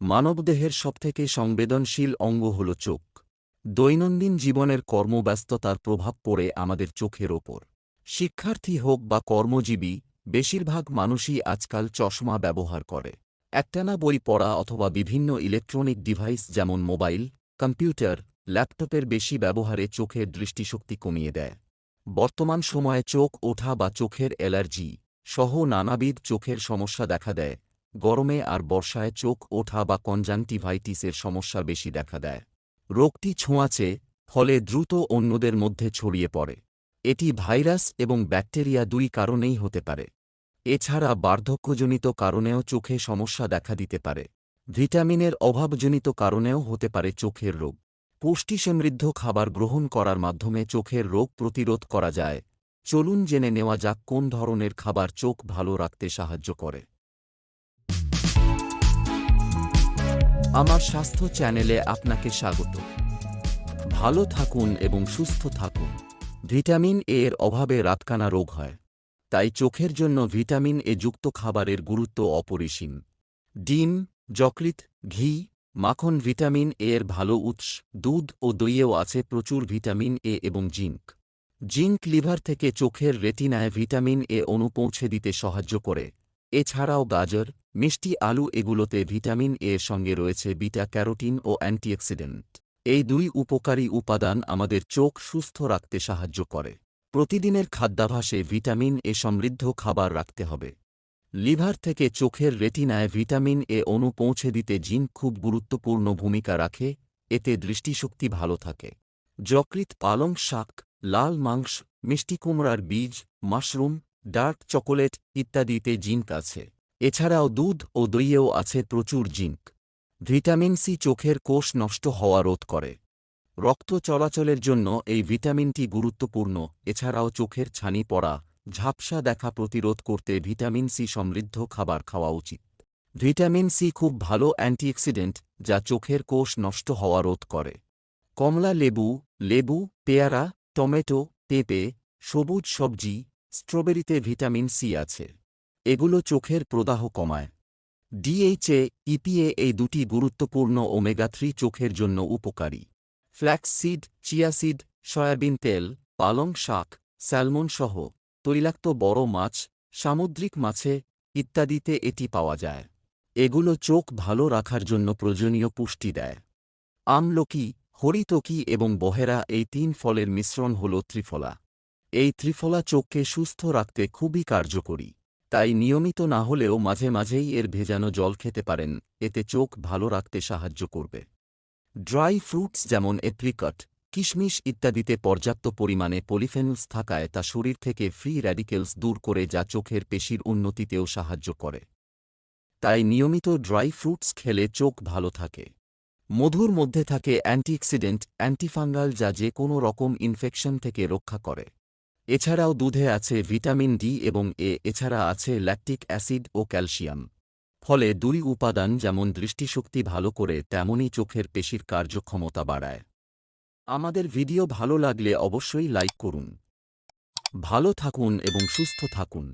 মানবদেহের সবথেকে সংবেদনশীল অঙ্গ হল চোখ। দৈনন্দিন জীবনের কর্মব্যস্ততার প্রভাব পড়ে আমাদের চোখের ওপর। শিক্ষার্থী হোক বা কর্মজীবী, বেশিরভাগ মানুষই আজকাল চশমা ব্যবহার করে। একটানা বই পড়া অথবা বিভিন্ন ইলেকট্রনিক ডিভাইস যেমন মোবাইল, কম্পিউটার, ল্যাপটপের বেশি ব্যবহারে চোখের দৃষ্টিশক্তি কমিয়ে দেয়। বর্তমান সময়ে চোখ ওঠা বা চোখের অ্যালার্জি সহ নানাবিধ চোখের সমস্যা দেখা দেয়। গরমে আর বর্ষায় চোখ, ওঠা বা কনজাংটিভাইটিসের সমস্যা বেশি দেখা দেয়। রোগটি ছোঁয়াচে, ফলে দ্রুত অন্যদের মধ্যে ছড়িয়ে পড়ে। এটি ভাইরাস এবং ব্যাকটেরিয়া দুই কারণেই হতে পারে। এছাড়া বার্ধক্যজনিত কারণেও চোখে সমস্যা দেখা দিতে পারে। ভিটামিনের অভাবজনিত কারণেও হতে পারে চোখের রোগ। পুষ্টি সমৃদ্ধ খাবার গ্রহণ করার মাধ্যমে চোখের রোগ প্রতিরোধ করা যায়। চলুন জেনে নেওয়া যাক কোন ধরনের খাবার চোখ ভালো রাখতে সাহায্য করে। আমার স্বাস্থ্য চ্যানেলে আপনাকে স্বাগত। ভালো থাকুন এবং সুস্থ থাকুন। ভিটামিন এ এর অভাবে রাতকানা রোগ হয়। তাই চোখের জন্য ভিটামিন এ যুক্ত খাবারের গুরুত্ব অপরিসীম। ডিম যকৃত ঘি, মাখন ভিটামিন এ এর ভালো উৎস, দুধ ও দইয়েও আছে প্রচুর ভিটামিন এ এবং জিঙ্ক। জিঙ্ক লিভার থেকে চোখের রেটিনায় ভিটামিন এ অণু পৌঁছে দিতে সাহায্য করে। এছাড়াও গাজর, মিষ্টি আলু এগুলোতে ভিটামিন এ সঙ্গে রয়েছে বিটা ক্যারোটিন ও অ্যান্টিঅক্সিডেন্ট। এই দুই উপকারী উপাদান আমাদের চোখ সুস্থ রাখতে সাহায্য করে। প্রতিদিনের খাদ্যাভাসে ভিটামিন এ সমৃদ্ধ খাবার রাখতে হবে। লিভার থেকে চোখের রেটিনায় ভিটামিন এ অণু পৌঁছে দিতে জিন খুব গুরুত্বপূর্ণ ভূমিকা রাখে, এতে দৃষ্টিশক্তি ভালো থাকে। যকৃৎ পালং শাক, লাল মাংস, মিষ্টি কুমড়ার বীজ, মাশরুম ডার্ক চকোলেট ইত্যাদিতে জিঙ্ক আছে। এছাড়াও দুধ ও দইয়েও আছে প্রচুর জিঙ্ক। ভিটামিন সি চোখের কোষ নষ্ট হওয়া রোধ করে। রক্ত চলাচলের জন্য এই ভিটামিনটি গুরুত্বপূর্ণ। এছাড়াও চোখের ছানি পড়া, ঝাপসা দেখা প্রতিরোধ করতে ভিটামিন সি সমৃদ্ধ খাবার খাওয়া উচিত। ভিটামিন সি খুব ভালো অ্যান্টিঅক্সিডেন্ট যা চোখের কোষ নষ্ট হওয়া রোধ করে। কমলা লেবু লেবু, পেয়ারা, টমেটো, পেঁপে, সবুজ সবজি স্ট্রবেরিতে ভিটামিন সি আছে। এগুলো চোখের প্রদাহ কমায়। ডিএইচএ ইপিএ এই দুটি গুরুত্বপূর্ণ ওমেগা থ্রি চোখের জন্য উপকারী। ফ্ল্যাক্স সিড চিয়াসিড সয়াবিন তেল, পালং শাক, স্যালমন সহ তৈলাক্ত বড় মাছ, সামুদ্রিক মাছে ইত্যাদিতে এটি পাওয়া যায়। এগুলো চোখ ভালো রাখার জন্য প্রয়োজনীয় পুষ্টি দেয়। আমলকি, হরিতকি এবং বহেরা এই তিন ফলের মিশ্রণ হল ত্রিফলা। এই ত্রিফলা চোখকে সুস্থ রাখতে খুবই কার্যকরী। তাই নিয়মিত না হলেও মাঝে মাঝেই এর ভেজানো জল খেতে পারেন, এতে চোখ ভালো রাখতে সাহায্য করবে। ড্রাই ফ্রুটস যেমন এপ্রিকট, কিশমিশ ইত্যাদিতে পর্যাপ্ত পরিমাণে পলিফেনুলস থাকায় তা শরীর থেকে ফ্রি র্যাডিকেলস দূর করে যা চোখের পেশির উন্নতিতেও সাহায্য করে। তাই নিয়মিত ড্রাই ফ্রুটস খেলে চোখ ভালো থাকে। মধুর মধ্যে থাকে অ্যান্টিঅক্সিডেন্ট, অ্যান্টিফাঙ্গাল যা যে কোনো রকম ইনফেকশন থেকে রক্ষা করে। এছাড়াও দুধে আছে ভিটামিন ডি এবং এ, এছাড়া আছে ল্যাকটিক অ্যাসিড ও ক্যালসিয়াম। ফলে দুই উপাদান যেমন দৃষ্টিশক্তি ভালো করে, তেমনই চোখের পেশির কার্যক্ষমতা বাড়ায়। আমাদের ভিডিও ভালো লাগলে অবশ্যই লাইক করুন। ভালো থাকুন এবং সুস্থ থাকুন।